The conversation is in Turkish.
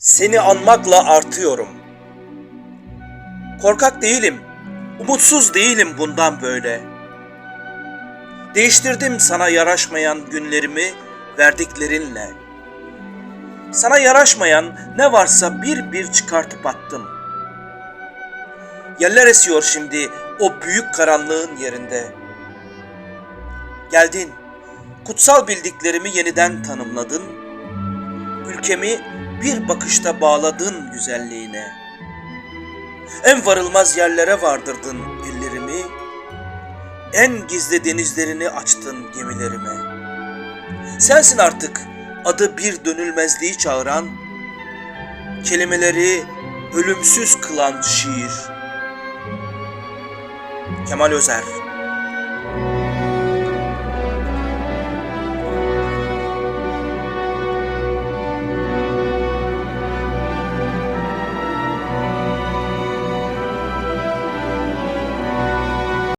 Seni anmakla artıyorum. Korkak değilim, umutsuz değilim bundan böyle. Değiştirdim sana yaraşmayan günlerimi verdiklerinle. Sana yaraşmayan ne varsa bir bir çıkartıp attım. Yeller esiyor şimdi o büyük karanlığın yerinde. Geldin, kutsal bildiklerimi yeniden tanımladın. Ülkemi bir bakışta bağladın güzelliğine. En varılmaz yerlere vardırdın ellerimi. En gizli denizlerini açtın gemilerime. Sensin artık adı bir dönülmezliği çağıran, kelimeleri ölümsüz kılan şiir. Kemal Özer